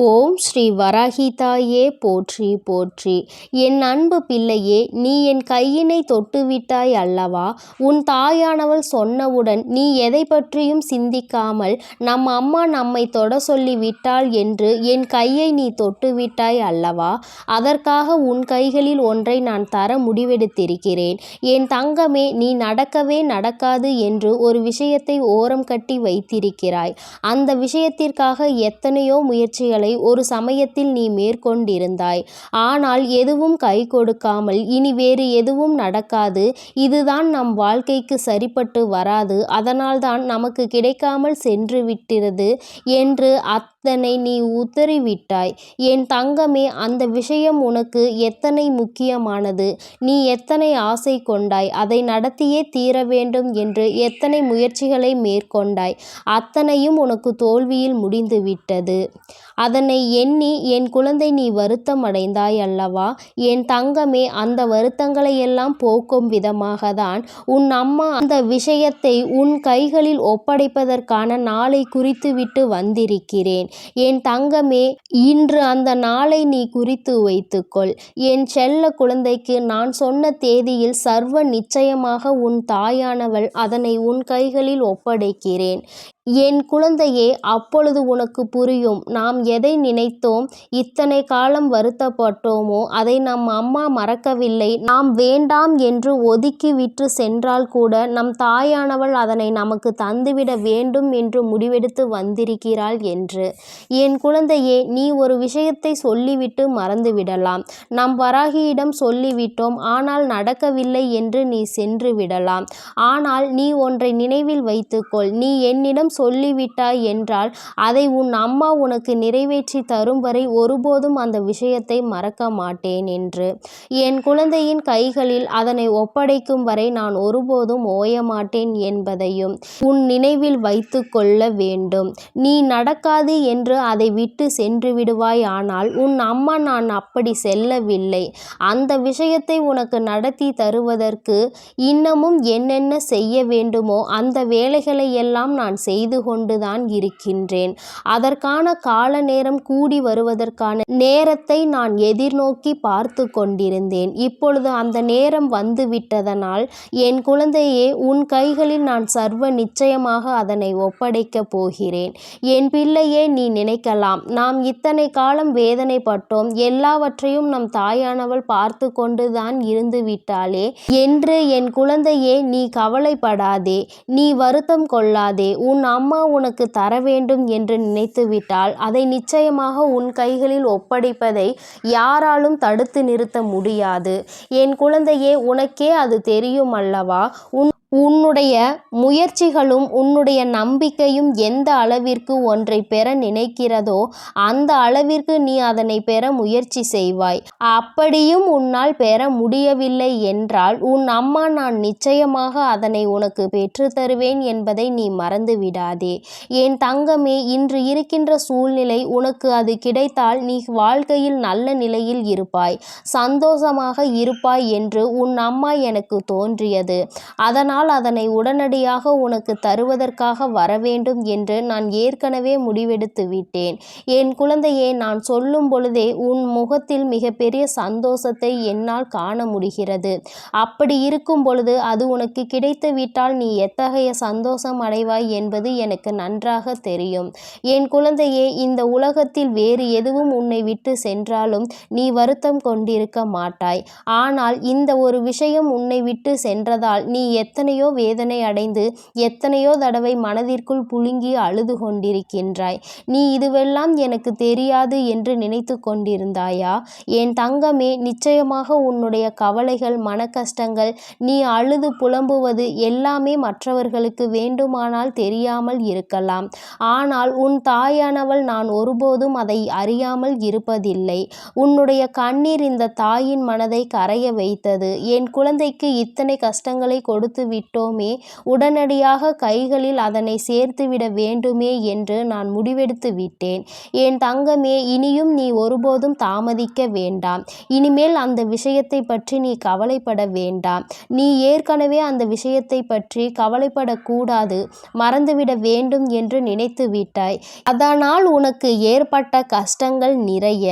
ஓம் ஸ்ரீ வராகிதாயே போற்றி போற்றி. என் அன்பு பிள்ளையே நீ என் கையினை தொட்டுவிட்டாய் அல்லவா? உன் தாயானவள் சொன்னவுடன் நீ எதை பற்றியும் சிந்திக்காமல் நம் அம்மா நம்மை தொட சொல்லி விட்டாள் என்று என் கையை நீ தொட்டுவிட்டாய் அல்லவா? அதற்காக உன் கைகளில் ஒன்றை நான் தர முடிவெடுத்திருக்கிறேன். என் தங்கமே நீ நடக்கவே நடக்காது என்று ஒரு விஷயத்தை ஓரம் கட்டி வைத்திருக்கிறாய். அந்த விஷயத்திற்காக எத்தனையோ முயற்சிகள் செயல்களை ஒரு சமயத்தில் நீ மேற்கொண்டிருந்தாய். ஆனால் எதுவும் கை கொடுக்காமல் இனி வேறு எதுவும் நடக்காது. இதுதான் நம் வாழ்க்கைக்கு சரிப்பட்டு வராது. அதனால்தான் நமக்கு கிடைக்காமல் சென்று விட்டிருது என்று அத்தனை நீ உத்தறிவிட்டாய் என் தங்கமே அந்த விஷயம் உனக்கு எத்தனை முக்கியமானது? நீ எத்தனை ஆசை கொண்டாய்? அதை நடத்தியே தீர வேண்டும் என்று எத்தனை முயற்சிகளை மேற்கொண்டாய்? அத்தனையும் உனக்கு தோல்வியில் முடிந்துவிட்டது அதனை எண்ணி என் குழந்தை நீ வருத்தம் அடைந்தாய் அல்லவா? என் தங்கமே அந்த வருத்தங்களை எல்லாம் போக்கும் விதமாக தான் உன் அம்மா அந்த விஷயத்தை உன் கைகளில் ஒப்படைப்பதற்கான நாளை குறித்துவிட்டு வந்திருக்கிறேன். என் தங்கமே இன்று அந்த நாளை நீ குறித்து வைத்துக்கொள். என் செல்ல குழந்தைக்கு நான் சொன்ன தேதியில் சர்வ நிச்சயமாக உன் தாயானவள் அதனை உன் கைகளில் ஒப்படைக்கிறேன். என் குழந்தையே அப்பொழுது உனக்கு புரியும். நாம் எதை நினைத்தோம்? இத்தனை காலம் வருத்தப்பட்டோமோ? அதை நம் அம்மா மறக்கவில்லை. நாம் வேண்டாம் என்று ஒதுக்கி விட்டு சென்றால் கூட நம் தாயானவள் அதனை நமக்கு தந்துவிட வேண்டும் என்று முடிவெடுத்து வந்திருக்கிறாள் என்று. என் குழந்தையே நீ ஒரு விஷயத்தை சொல்லிவிட்டு மறந்துவிடலாம். நம் வராகியிடம் சொல்லிவிட்டோம். ஆனால் நடக்கவில்லை என்று நீ சென்று விடலாம். ஆனால் நீ ஒன்றை நினைவில் வைத்துக்கொள். நீ என்னிடம் சொல்லிவிட்டாய் என்றால் அதை உன் அம்மா உனக்கு நிறைவேற்றி தரும் வரை ஒருபோதும் அந்த விஷயத்தை மறக்க மாட்டேன் என்று. என் குழந்தையின் கைகளில் அதனை ஒப்படைக்கும் வரை நான் ஒருபோதும் ஓய மாட்டேன் என்பதையும் உன் நினைவில் வைத்து கொள்ள வேண்டும். நீ நடக்காது என்று அதை விட்டு சென்று விடுவாய். ஆனால் உன் அம்மா நான் அப்படி செல்லவில்லை. அந்த விஷயத்தை உனக்கு நடத்தி தருவதற்கு இன்னமும் என்னென்ன செய்ய வேண்டுமோ அந்த வேலைகளை எல்லாம் நான் செய் செய்து கொண்டுதான் இருக்கின்றேன். அதற்கான கால நேரம் கூடி வருவதற்கான நேரத்தை நான் எதிர்நோக்கி பார்த்து கொண்டிருந்தேன். இப்பொழுது அந்த நேரம் வந்துவிட்டதனால் என் குழந்தையே உன் கைகளில் நான் சர்வ நிச்சயமாக அதனை ஒப்படைக்கப் போகிறேன். என் பிள்ளையே நீ நினைக்கலாம். நாம் இத்தனை காலம் வேதனைப்பட்டோம். எல்லாவற்றையும் நம் தாயானவள் பார்த்து கொண்டுதான் இருந்து விட்டாளே. என்று என் குழந்தையே நீ கவலைப்படாதே. நீ வருத்தம் கொள்ளாதே. உன் அம்மா உனக்கு தர வேண்டும் என்று நினைத்துவிட்டால் அதை நிச்சயமாக உன் கைகளில் ஒப்படைப்பதை யாராலும் தடுத்து நிறுத்த முடியாது. என் குழந்தையே உனக்கே அது தெரியும் அல்லவா? உன் உன்னுடைய முயற்சிகளும் உன்னுடைய நம்பிக்கையும் எந்த அளவிற்கு ஒன்றை பெற நினைக்கிறதோ அந்த அளவிற்கு நீ அதனை பெற முயற்சி செய்வாய். அப்படியும் உன்னால் பெற முடியவில்லை என்றால் உன் அம்மா நான் நிச்சயமாக அதனை உனக்கு பெற்று தருவேன் என்பதை நீ மறந்து விடாதே என் தங்கமே இன்று இருக்கின்ற சூழ்நிலை உனக்கு அது கிடைத்தால் நீ வாழ்க்கையில் நல்ல நிலையில் இருப்பாய் சந்தோஷமாக இருப்பாய் என்று உன் அம்மா எனக்கு தோன்றியது. அதனால் ஆனால் அதனை உடனடியாக உனக்கு தருவதற்காக வரவேண்டும் என்று நான் ஏற்கனவே முடிவெடுத்து விட்டேன். என் குழந்தையே நான் சொல்லும் பொழுதே உன் முகத்தில் மிகப்பெரிய சந்தோஷத்தை என்னால் காண முடிகிறது. அப்படி இருக்கும் பொழுது அது உனக்கு கிடைத்து விட்டால் நீ எத்தகைய சந்தோஷம் அடைவாய் என்பது எனக்கு நன்றாக தெரியும். என் குழந்தையே இந்த உலகத்தில் வேறு எதுவும் உன்னை விட்டு சென்றாலும் நீ வருத்தம் கொண்டிருக்க மாட்டாய். ஆனால் இந்த ஒரு விஷயம் உன்னை விட்டு சென்றதால் நீ எத்தனை எத்தனையோ வேதனை அடைந்து எத்தனையோ தடவை மனதிற்குள் புழுங்கி அழுது கொண்டிருக்கின்றாய். நீ இதுவெல்லாம் எனக்கு தெரியாது என்று நினைத்து கொண்டிருந்தாயா? என் தங்கமே நிச்சயமாக உன்னுடைய கவலைகள் மன கஷ்டங்கள் நீ அழுது புலம்புவது எல்லாமே மற்றவர்களுக்கு வேண்டுமானால் தெரியாமல் இருக்கலாம். ஆனால் உன் தாயானவள் நான் ஒருபோதும் அதை அறியாமல் இருப்பதில்லை. உன்னுடைய கண்ணீர் இந்த தாயின் மனதை கரைய வைத்தது. என் குழந்தைக்கு இத்தனை கஷ்டங்களை கொடுத்து விட்டோமே உடனடியாக கைகளில் அதனை சேர்த்துவிட வேண்டுமே என்று நான் முடிவெடுத்து விட்டேன். என் தங்கமே இனியும் நீ ஒருபோதும் தாமதிக்க வேண்டாம். இனிமேல் அந்த விஷயத்தை பற்றி நீ கவலைப்பட வேண்டாம். நீ ஏற்கனவே அந்த விஷயத்தை பற்றி கவலைப்படக்கூடாது. மறந்துவிட வேண்டும் என்று நினைத்து விட்டாய். அதனால் உனக்கு ஏற்பட்ட கஷ்டங்கள் நிறைய.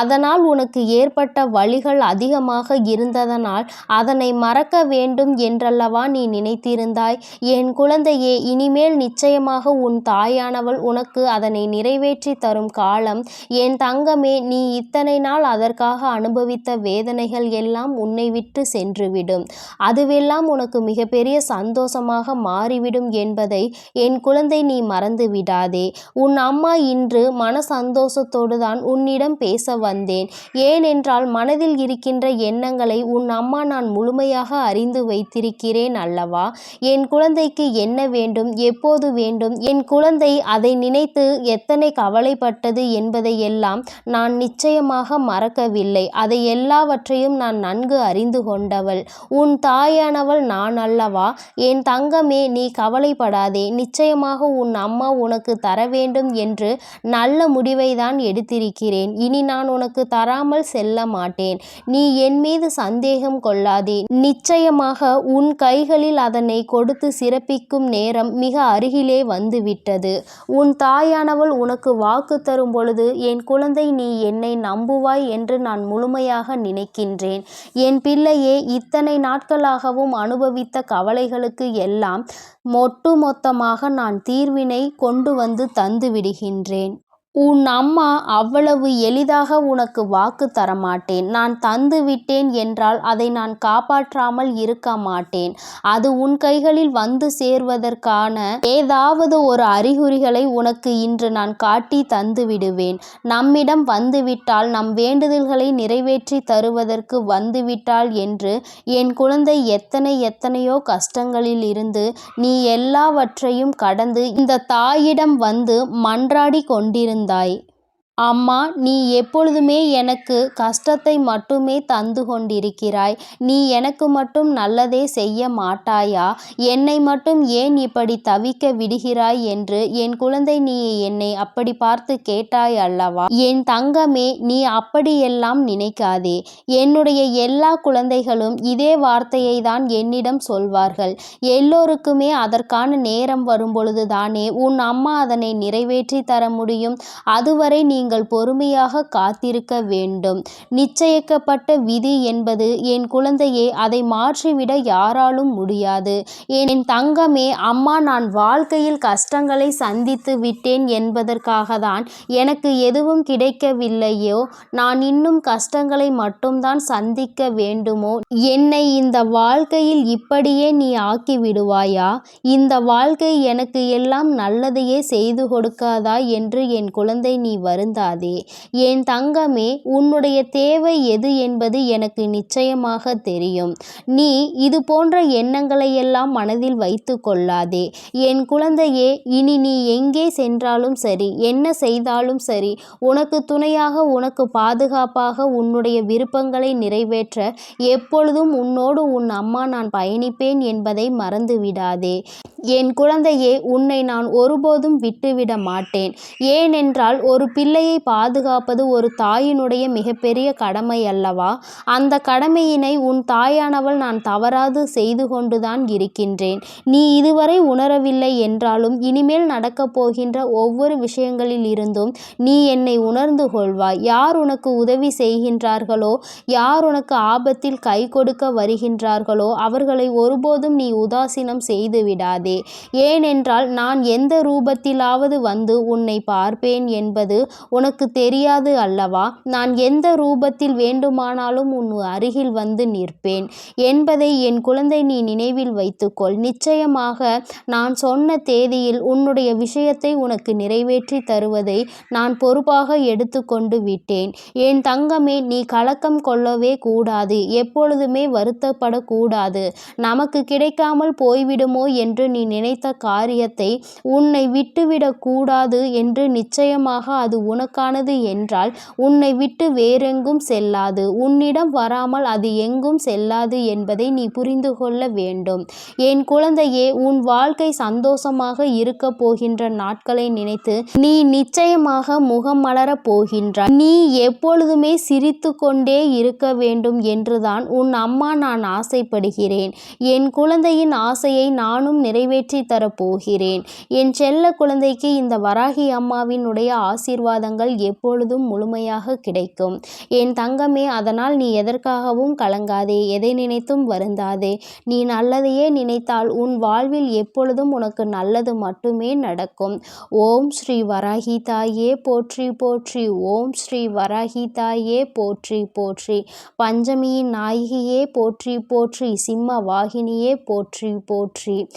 அதனால் உனக்கு ஏற்பட்ட வழிகள் அதிகமாக இருந்ததனால் அதனை மறக்க வேண்டும் என்றல்லவா நீ நினைத்திருந்தாய்? என் குழந்தையே இனிமேல் நிச்சயமாக உன் தாயானவள் உனக்கு அதனை நிறைவேற்றி தரும் காலம். என் தங்கமே நீ இத்தனை நாள் அதற்காக அனுபவித்த வேதனைகள் எல்லாம் உன்னை விட்டு சென்றுவிடும். அதுவெல்லாம் உனக்கு மிகப்பெரிய சந்தோஷமாக மாறிவிடும் என்பதை என் குழந்தை நீ மறந்து விடாதே உன் அம்மா இன்று மன சந்தோஷத்தோடு தான் உன்னிடம் பேச வந்தேன். ஏனென்றால் மனதில் இருக்கின்ற எண்ணங்களை உன் அம்மா நான் முழுமையாக அறிந்து வைத்திருக்கிறேன் அல்லவா? என் குழந்தைக்கு என்ன வேண்டும்? எப்போது வேண்டும்? என் குழந்தை அதை நினைத்து எத்தனை கவலைப்பட்டது என்பதையெல்லாம் நான் நிச்சயமாக மறக்கவில்லை. அதை எல்லாவற்றையும் நான் நன்கு அறிந்து கொண்டவள். உன் தாயானவள் நான் அல்லவா? என் தங்கமே நீ கவலைப்படாதே. நிச்சயமாக உன் அம்மா உனக்கு தர வேண்டும் என்று நல்ல முடிவை தான் எடுத்திருக்கிறேன். இனி நான் உனக்கு தராமல் செல்ல மாட்டேன். நீ என் மீது சந்தேகம் கொள்ளாதே. நிச்சயமாக உன் கைகளில் அதனை கொடுத்து சிறப்பிக்கும் நேரம் மிக அருகிலே வந்துவிட்டது. உன் தாயானவள் உனக்கு வாக்கு தரும் பொழுது என் குழந்தை நீ என்னை நம்புவாய் என்று நான் முழுமையாக நினைக்கின்றேன். என் பிள்ளையே இத்தனை நாட்களாகவும் அனுபவித்த கவலைகளுக்கு எல்லாம் ஒட்டுமொத்தமாக நான் தீர்வினை கொண்டு வந்து தந்து விடுகின்றேன் உன் அம்மா அவ்வளவு எளிதாக உனக்கு வாக்கு தரமாட்டேன். நான் தந்து விட்டேன் என்றால் அதை நான் காப்பாற்றாமல் இருக்க மாட்டேன். அது உன் கைகளில் வந்து சேர்வதற்கான ஏதாவது ஒரு அறிகுறிகளை உனக்கு இன்று நான் காட்டி தந்து விடுவேன். நம்மிடம் வந்துவிட்டால் நம் வேண்டுதல்களை நிறைவேற்றி தருவதற்கு வந்துவிட்டால் என்று என் குழந்தை எத்தனை எத்தனையோ கஷ்டங்களில் இருந்து நீ எல்லாவற்றையும் கடந்து இந்த தாயிடம் வந்து மன்றாடி கொண்டிருந்த ಮುಂದಾಯಿ அம்மா நீ எப்பொழுதுமே எனக்கு கஷ்டத்தை மட்டுமே தந்து கொண்டிருக்கிறாய். நீ எனக்கு மட்டும் நல்லதே செய்ய மாட்டாயா? என்னை மட்டும் ஏன் இப்படி தவிக்க விடுகிறாய் என்று என் குழந்தை நீ என்னை அப்படி பார்த்து கேட்டாய் அல்லவா? என் தங்கமே நீ அப்படியெல்லாம் நினைக்காதே. என்னுடைய எல்லா குழந்தைகளும் இதே வார்த்தையை தான் என்னிடம் சொல்வார்கள். எல்லோருக்குமே அதற்கான நேரம் வரும்பொழுது தானே உன் அம்மா அதனை நிறைவேற்றி தர முடியும். அதுவரை நீ நீங்கள் பொறுமையாக காத்திருக்க வேண்டும். நிச்சயிக்கப்பட்ட விதி என்பது என் குழந்தையே அதை மாற்றிவிட யாராலும் முடியாது. என் தங்கமே அம்மா நான் வாழ்க்கையில் கஷ்டங்களை சந்தித்து விட்டேன் என்பதற்காக தான் எனக்கு எதுவும் கிடைக்கவில்லையோ நான் இன்னும் கஷ்டங்களை மட்டும்தான் சந்திக்க வேண்டுமோ? என்னை இந்த வாழ்க்கையில் இப்படியே நீ ஆக்கி விடுவாயா இந்த வாழ்க்கை எனக்கு எல்லாம் நல்லதையே செய்து கொடுக்காதா என்று என் குழந்தை நீ வருந்து வருந்தாதே என் தங்கமே உன்னுடைய தேவை எது என்பது எனக்கு நிச்சயமாக தெரியும். நீ இது போன்ற எண்ணங்களையெல்லாம் மனதில் வைத்து கொள்ளாதே. என் குழந்தையே இனி நீ எங்கே சென்றாலும் சரி என்ன செய்தாலும் சரி உனக்கு துணையாக உனக்கு பாதுகாப்பாக உன்னுடைய விருப்பங்களை நிறைவேற்ற எப்பொழுதும் உன்னோடு உன் அம்மா நான் பயணிப்பேன் என்பதை மறந்துவிடாதே. என் குழந்தையே உன்னை நான் ஒருபோதும் விட்டுவிட மாட்டேன். ஏனென்றால் ஒரு பிள்ளை பிள்ளையை பாதுகாப்பது ஒரு தாயினுடைய மிகப்பெரிய கடமை அல்லவா? அந்த கடமையினை உன் தாயானவள் நான் தவறாது செய்து கொண்டுதான் இருக்கின்றேன். நீ இதுவரை உணரவில்லை என்றாலும் இனிமேல் நடக்கப் போகின்ற ஒவ்வொரு விஷயங்களில் இருந்தும் நீ என்னை உணர்ந்து கொள்வாய். யார் உனக்கு உதவி செய்கின்றார்களோ யார் உனக்கு ஆபத்தில் கை கொடுக்க வருகின்றார்களோ அவர்களை ஒருபோதும் நீ உதாசீனம் செய்து விடாதே. ஏனென்றால் நான் எந்த ரூபத்திலாவது வந்து உன்னை பார்ப்பேன் என்பது உனக்கு தெரியாது அல்லவா? நான் எந்த ரூபத்தில் வேண்டுமானாலும் உன் அருகில் வந்து நிற்பேன். என்பதை என் குழந்தை நீ நினைவில் வைத்துக்கொள். நிச்சயமாக நான் சொன்ன தேதியில் உன்னுடைய விஷயத்தை உனக்கு நிறைவேற்றி தருவதை நான் பொறுப்பாக எடுத்துக்கொண்டு விட்டேன். என் தங்கமே நீ கலக்கம் கொள்ளவே கூடாது. எப்பொழுதுமே வருத்தப்படக்கூடாது. நமக்கு கிடைக்காமல் போய்விடுமோ என்று நீ நினைத்த காரியத்தை உன்னை விட்டுவிடக்கூடாது என்று நிச்சயமாக அது உன உனக்கானது என்றால் உன்னை விட்டு வேறெங்கும் செல்லாது. உன்னிடம் வராமல் அது எங்கும் செல்லாது என்பதை நீ புரிந்து கொள்ள வேண்டும். என் குழந்தையே உன் வாழ்க்கை சந்தோஷமாக இருக்க போகின்ற நாட்களை நினைத்து நீ நிச்சயமாக முகம் மலரப் போகின்றாய். நீ எப்பொழுதுமே சிரித்து கொண்டே இருக்க வேண்டும் என்றுதான் உன் அம்மா நான் ஆசைப்படுகிறேன். என் குழந்தையின் ஆசையை நானும் நிறைவேற்றி தரப்போகிறேன் என் செல்ல குழந்தைக்கு இந்த வராகி அம்மாவினுடைய ஆசீர்வாதங்கள் எப்பொழுதும் முழுமையாக கிடைக்கும். என் தங்கமே அதனால் நீ எதற்காகவும் கலங்காதே எதை நினைத்தும் வருந்தாதே. நீ நல்லதையே நினைத்தால் உன் வாழ்வில் எப்பொழுதும் உனக்கு நல்லது மட்டுமே நடக்கும். ஓம் ஸ்ரீ வராகி தாயே போற்றி போற்றி. ஓம் ஸ்ரீ வராகி தாயே போற்றி போற்றி. பஞ்சமியின் நாயகியே போற்றி போற்றி. சிம்ம வாகினியே போற்றி போற்றி.